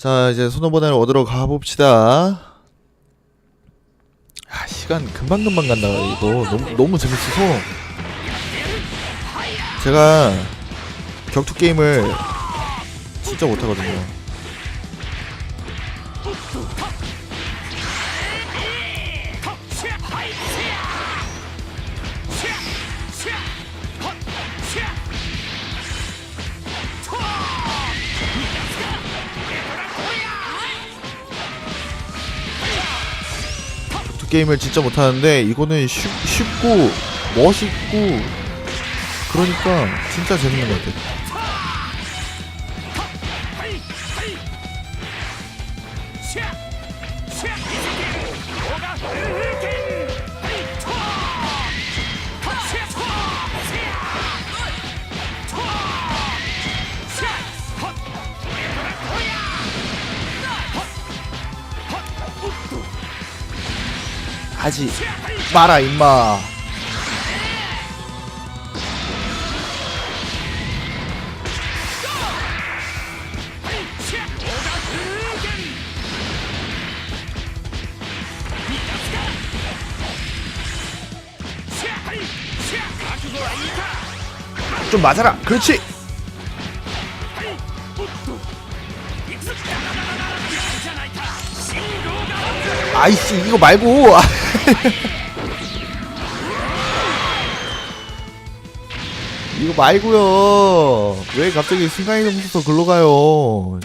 자 이제 손오번을 얻으러 가봅시다. 아 시간 금방금방 간다. 이거 너무, 너무 재밌어서. 제가 격투 게임을 진짜 못하거든요 게임을 진짜 못하는데 이거는 쉽, 쉽고 멋있고 그러니까 진짜 재밌는 것 같아요 하지. 마라 임마. 좀 맞아라. 그렇지. 아이씨 이거 말고 이거 말고요. 왜 갑자기 순간이동 부터 글로 가요?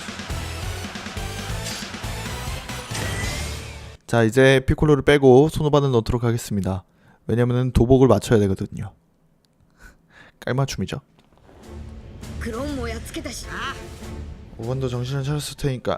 자 이제 피콜로를 빼고 소노바는 넣도록 하겠습니다. 왜냐면은 도복을 맞춰야 되거든요. 깔맞춤이죠. 5번도 뭐 정신을 차렸을 테니까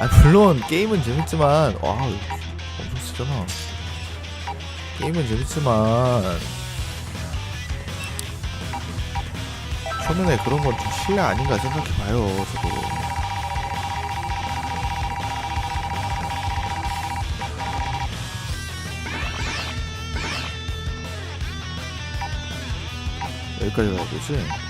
아 물론 게임은 재밌지만 와 엄청 쓰잖아 게임은 재밌지만 초면에 그런 건 좀 실례 아닌가 생각해봐요 저도 여기까지 가야 되지?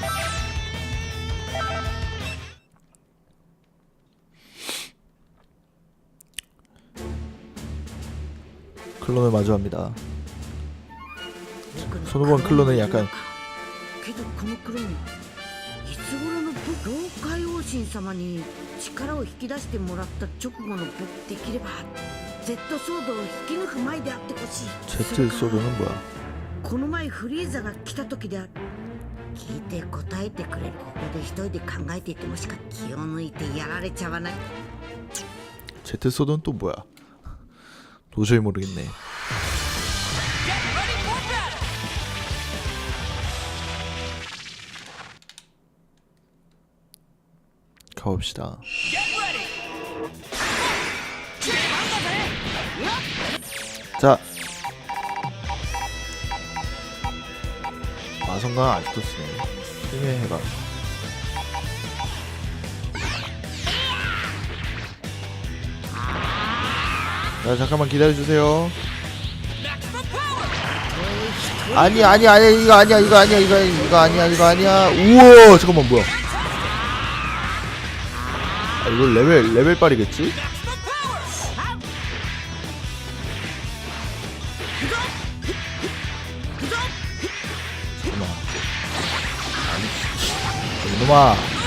Z ソードを引き抜く前であってほしい Z 소드는 뭐야? この前フリーザが来た時である聞いて答えてくれるここで一人で考えていてもしか気を抜いてやられちゃわない Z 소드는 또 뭐야? 도저히 모르겠네. 가봅시다. 자. 마성강 아직도 쓰네. 힘의 해봐. 자 잠깐만 기다려주세요. 아니 아니 아니 이거 아니야 이거 아니야 이거 이거 아니야 이거 아니야 우와 잠깐만 뭐야 아 이거 레벨 레벨 빨이겠지? 잠깐만 아니 이놈아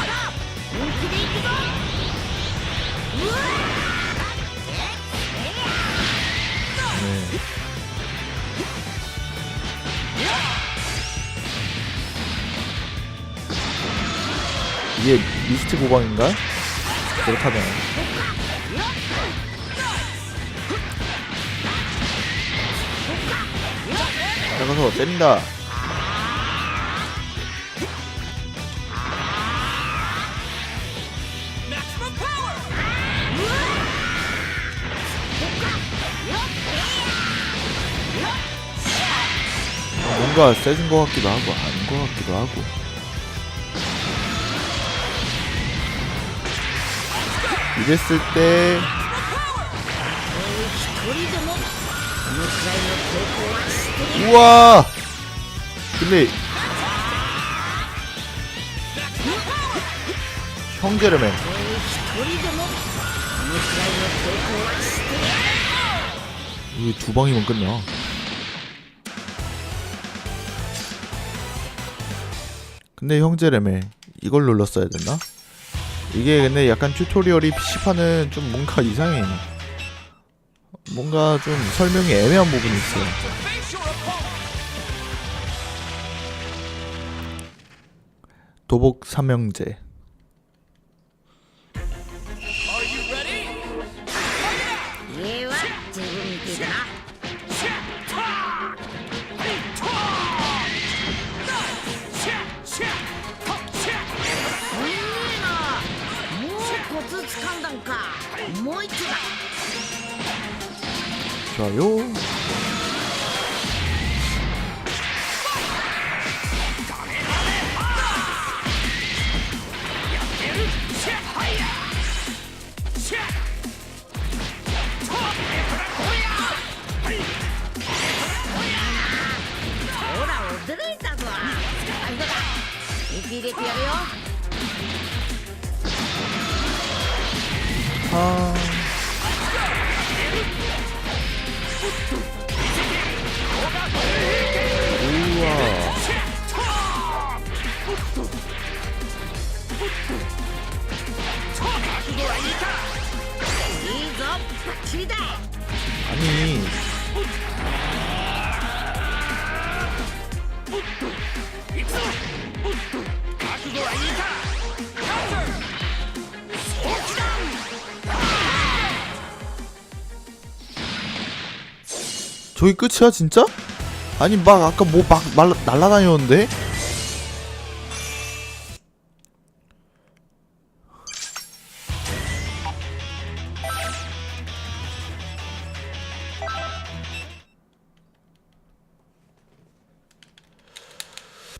이게 미스트 고방인가? 그렇다면. 나가서 때린다. 뭔가 세진 것 같기도 하고 아닌 것 같기도 하고. 이랬을 때 우와! 근데 형제르맨 이두 방이면 끝나. 근데 형제레멜 이걸 눌렀어야 됐나? 이게 근데 약간 튜토리얼이 PC판은 좀 뭔가 이상해. 뭔가 좀 설명이 애매한 부분이 있어요. 도복 삼형제 좋아요. 아... 아니 저기 끝이야 진짜? 아니 막 아까 뭐 막 날라다녔는데?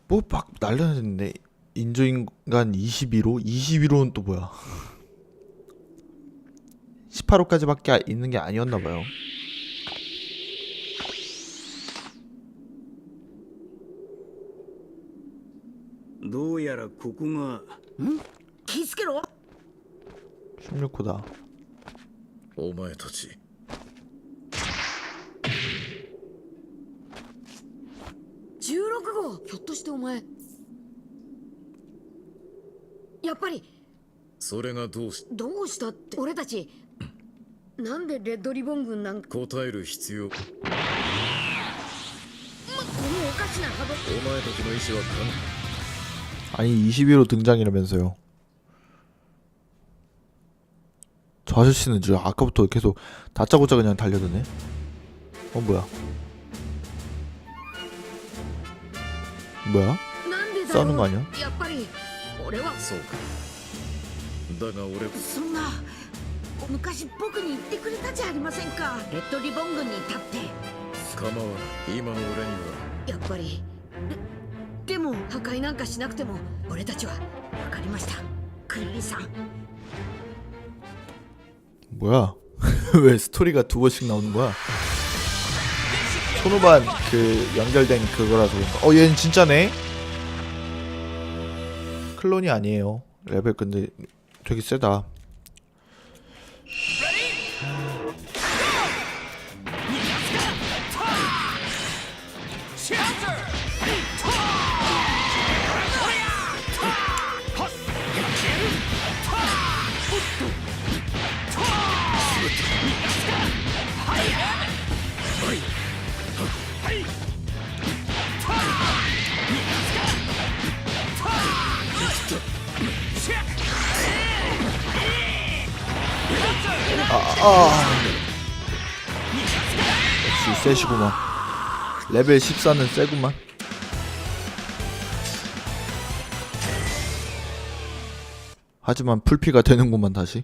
뭐 막 날라다녔는데 인조인간 21호? 21호는 또 뭐야 18호까지밖에 있는 게 아니었나봐요 どうやらここが。気ぃつけろ。16호 다. お前たち。16号ひょっとしてお前。やっぱり。それがどうしどうしたって。俺たち。なんでレッドリボン軍なんか。答える必要。おこのおかしなハド前たちの意志は 아니 21호 등장이라면서요 저 아저씨는 지금 아까부터 계속 다짜고짜 그냥 달려드네 어 뭐야 뭐야? なんでだろう 싸우는 거 아니야? やっぱり俺はそうかだが俺そんな昔僕に言ってくれたじゃありませんかレッドリボン軍に立って構わない今の俺にはやっぱりでで も破壊なんかしなくても俺たちは分かりましたクリリンさん 뭐야? 왜 스토리가 두 번씩 나오는 거야? 초노반 그 연결된 그거라서 그런가? 어 얘는 진짜네? 클론이 아니에요 레벨 근데 되게 세다 역시 세시구만. 레벨 14는 세구만. 하지만 풀피가 되는구만 다시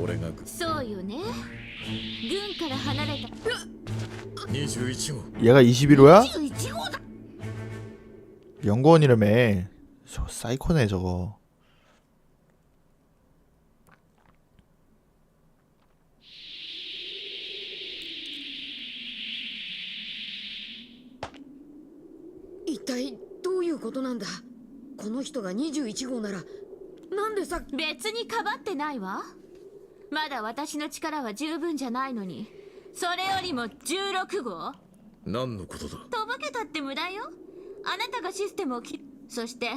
俺がそうよね軍から離れた21号 얘가 21호야? 1号だ 연구원이라며. 저 사이코네 저거. 一体どういうことなんだこの人が21号ならなんでさ別にかばってないわ まだ私の力は十分じゃないのにそれよりも16号何のことだとぼけたって無駄よあなたがシステムをきそして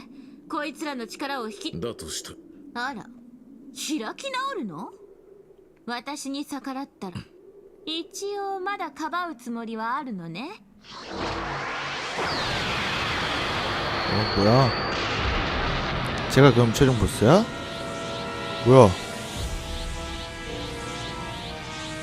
こいつらの力を引きだとしたあら開き直るの私に逆らったら一応まだかばうつもりはあるのね 어 뭐야? 제가 그럼 최종 보스야? 뭐야?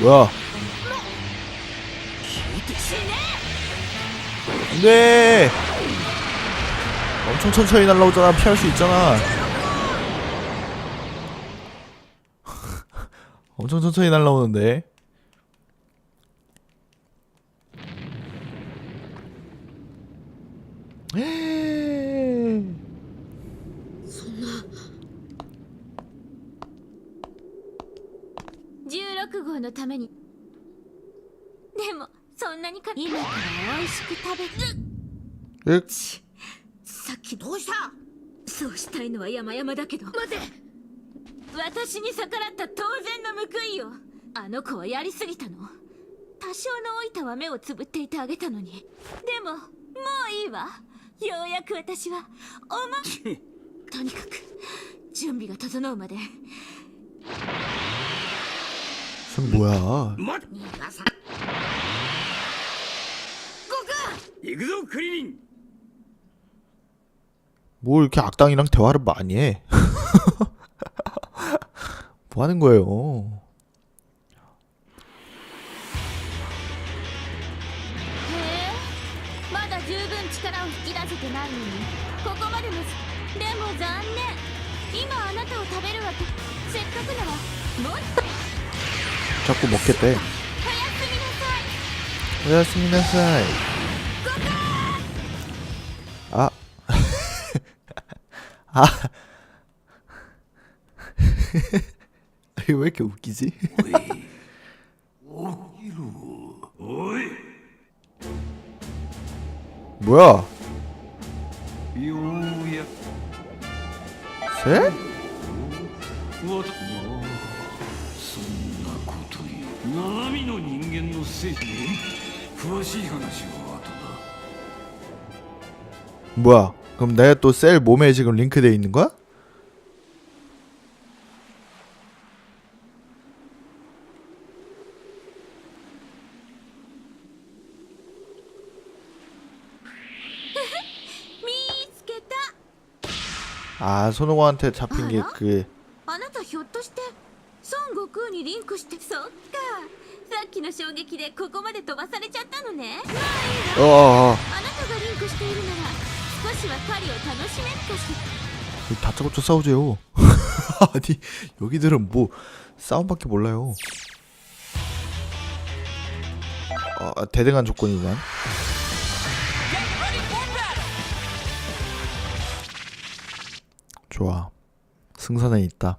뭐야? 안돼! 엄청 천천히 날라오잖아. 피할 수 있잖아. 엄청 천천히 날라오는데. のために。でもそんなにか今から美味しく食べる 으, さっきどうした？そうしたいのは山々だけど。待て！私に逆らった当然の報いよ。あの子はやりすぎたの。多少の老いたは目をつぶっていてあげたのに。でももういいわ。ようやく私はおま とにかく準備が整うまで 저 뭐야? 待て逃がさ行くぞクリリン 뭐 이렇게 악당이랑 대화를 많이 해? 뭐 하는 거예요? 자꾸 먹겠대 고맙습니다 사이 아 아. 왜 이렇게 웃기지? 뭐야? 새? 뭐, 뭐, の人間のせいで詳しい話は後だ 뭐야? 그럼 내가 또 셀 몸에 지금 링크돼 있는 거야? 아 손오공한테 잡힌 게 알아? 그 あなたひょっとして孫悟空にリンクしてそっかさ っきの衝撃でここまで飛ばされちゃったのねまあいいわ 어어어 あなたがリンクしているなら少しは狩りを楽しめるかしら 다짜고짜 싸우재요 아니 여기들은 뭐 싸움밖에 몰라요 아 대등한 조건이만 좋아. 승산에 있다.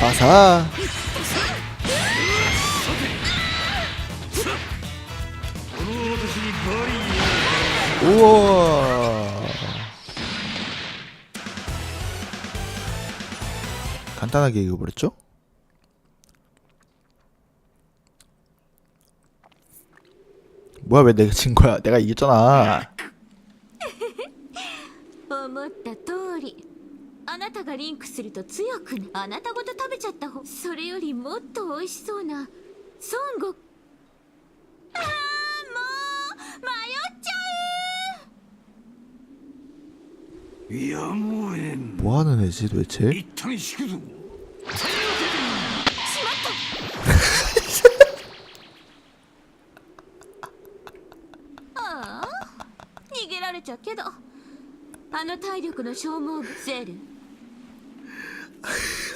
아사. 우와. 간단하게 읽어버렸죠? 뭐야 왜 내가 진 거야? 내가 이겼잖아. 思った通り あなたがリンクすると強くなあなたごと食べちゃった方それよりもっと美味しそうな孫悟あーもう迷っちゃいやもうええん 뭐 하는 애지 도대체? 一旦引くぞ う逃げられちゃうけどあの体力の消耗物ゼル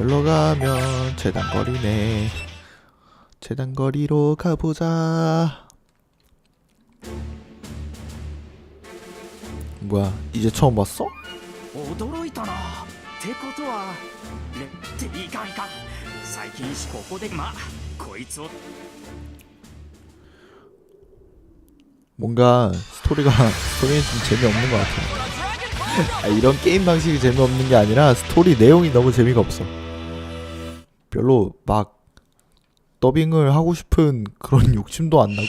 여기로 가면 재단거리네. 재단거리로 가보자. 뭐야, 이제 처음 봤어? 驚いたなってことはねっていかんいかん最近しここでまあこいつを 뭔가 스토리가 스토리는 좀 재미없는 것 같아. 아, 이런 게임 방식이 재미없는 게 아니라 스토리 내용이 너무 재미가 없어. 별로 막 더빙을 하고 싶은 그런 욕심도 안 나고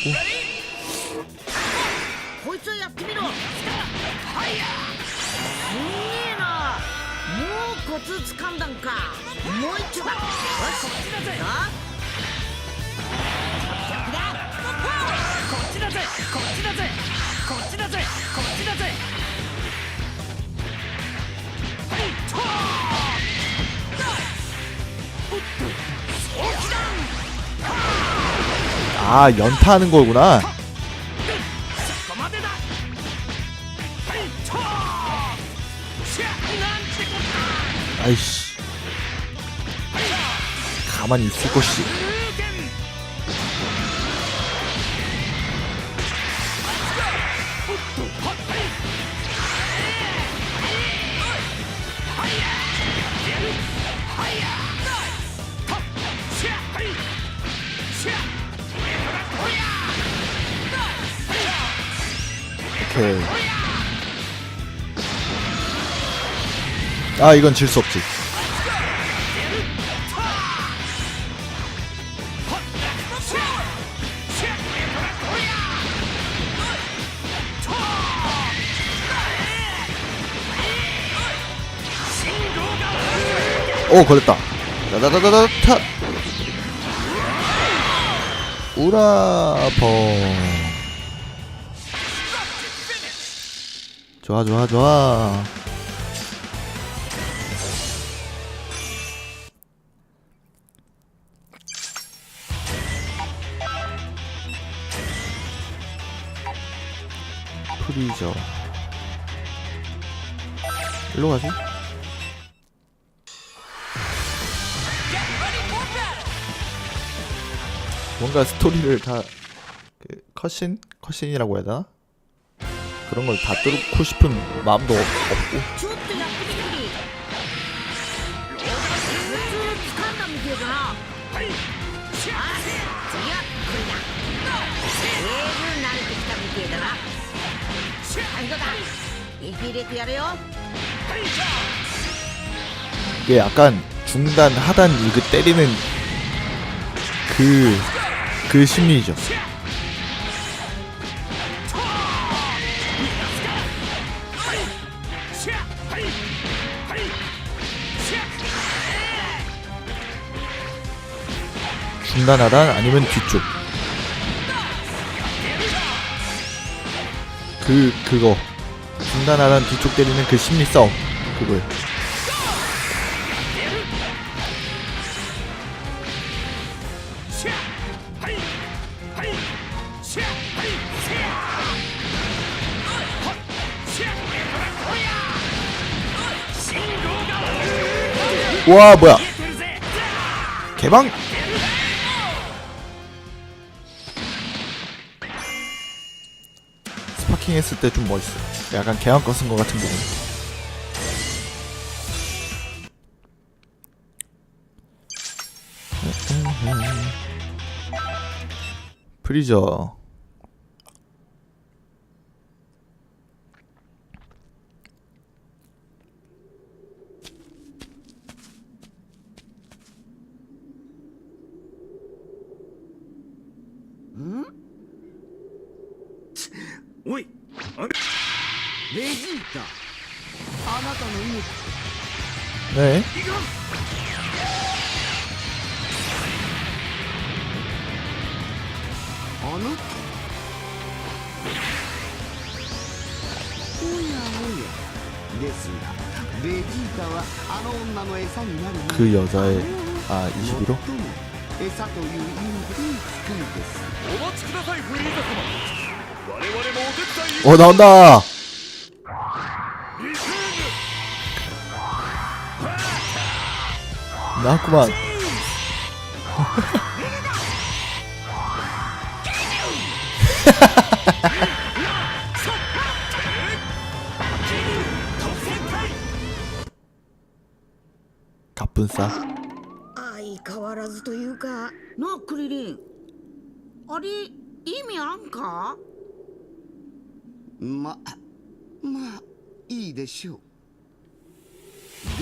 아 연타하는 거구나. 아이씨. 가만히 있을 것이지 아 이건 질 수 없지. 오 걸렸다. 다다다다다. 우라펑. 좋아 좋아 좋아 프리저 일로 가지 뭔가 스토리를 다 그, 컷신? 컷신이라고 해야 되나? 그런 걸 다 뚫고 싶은 마음도 없- 없고 入れてやるよ 이게 약간 중단 하단 이거 때리는 그 그 심리죠. 중단 하단 아니면 뒤쪽. 그 그거 중단 하단 뒤쪽 때리는 그 심리 싸움. 그거요. 와 뭐야. 개방. 스파킹 했을 때 좀 멋있어 약간 개왕 껐은 것 같은 기분 프리저 여자의 아 21호 もっとも餌という意味で使いですお待ちくださいフリーザ様我々もお手伝い 어 나온다 나왔구만 갑 분싸 相変わらずというかなあクリリンあれ意味あんかままあいいでしょう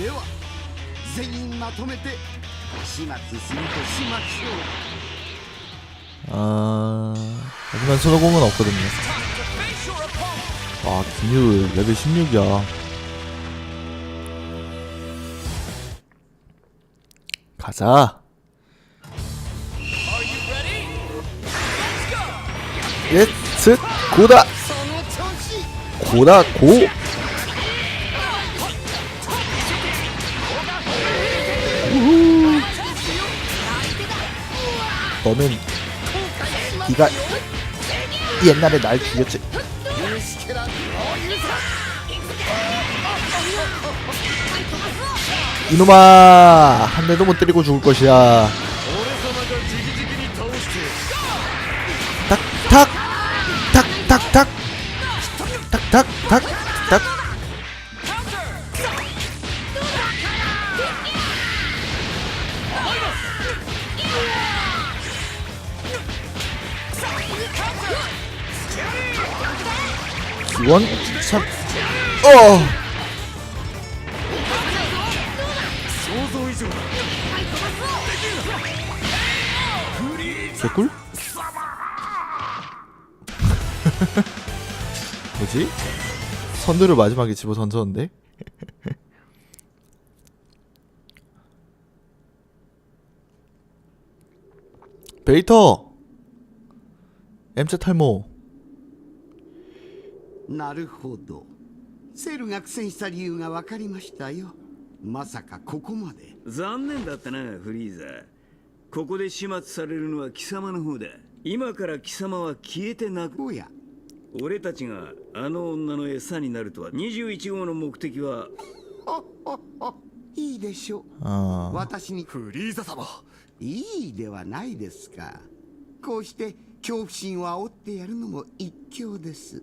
では全員まとめて始末するとしましょう 아 하지만 손오공은 없거든요 와 김유 레벨 16이야 가자. 예스 고다. 고다 고. 우후. 너는 네가 옛날에 날 죽였지 이놈아 한 대도 못 때리고 죽을 것이야. 탁탁 탁탁탁. 탁탁탁 탁. 기원 참 어. 개꿀? 뭐지? 선두를 마지막에 집어 던졌는데? 베이터! M자 탈모 なるほど セルが苦戦した理由が分かりましたよ まさかここまで。残念だったなフリーザ。ここで始末されるのは貴様の方だ。今から貴様は消えてなく。おや。俺たちがあの女の餌になるとは。21号の目的は。いいでしょう。아私に。フリーザ様。いいではないですか。こうして恐怖心を煽ってやるのも一興です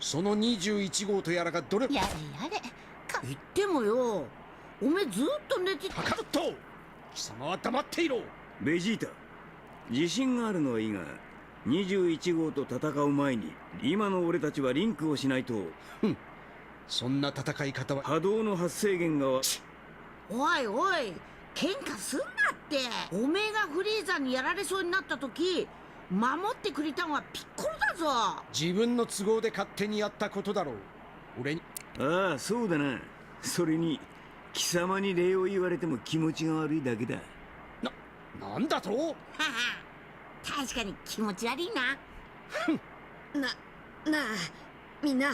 その21号とやらがどれやれやれ。か言ってもよ。おめえずっと寝てパカッと。貴様は黙っていろ。ベジータ自信があるのはいいが21号と戦う前に今の俺たちはリンクをしないと。そんな戦い方は。波動の発生源がおいおい喧嘩すんなって。おめえがフリーザにやられそうになった時守ってくれたのはピッコロだぞ。自分の都合で勝手にやったことだろう。俺に。ああそうだな。それに貴様に礼を言われても気持ちが悪いだけだ。なんだと？はは。確かに気持ち悪いな。ななあみんな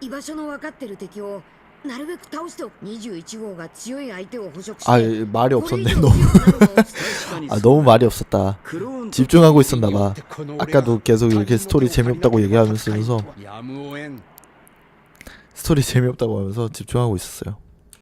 居場所の分かってる敵を なるべく倒しておく21号が強い相手を捕食して 아 말이 これ以 없었네 上 너무 強くなるのを確かに 아 너무 말이 없었다 クローンと 집중하고 있었나봐 아까도 계속 이렇게 스토리 재미없다고 얘기하면서 やむを得ん 스토리 재미없다고 하면서 집중하고 있었어요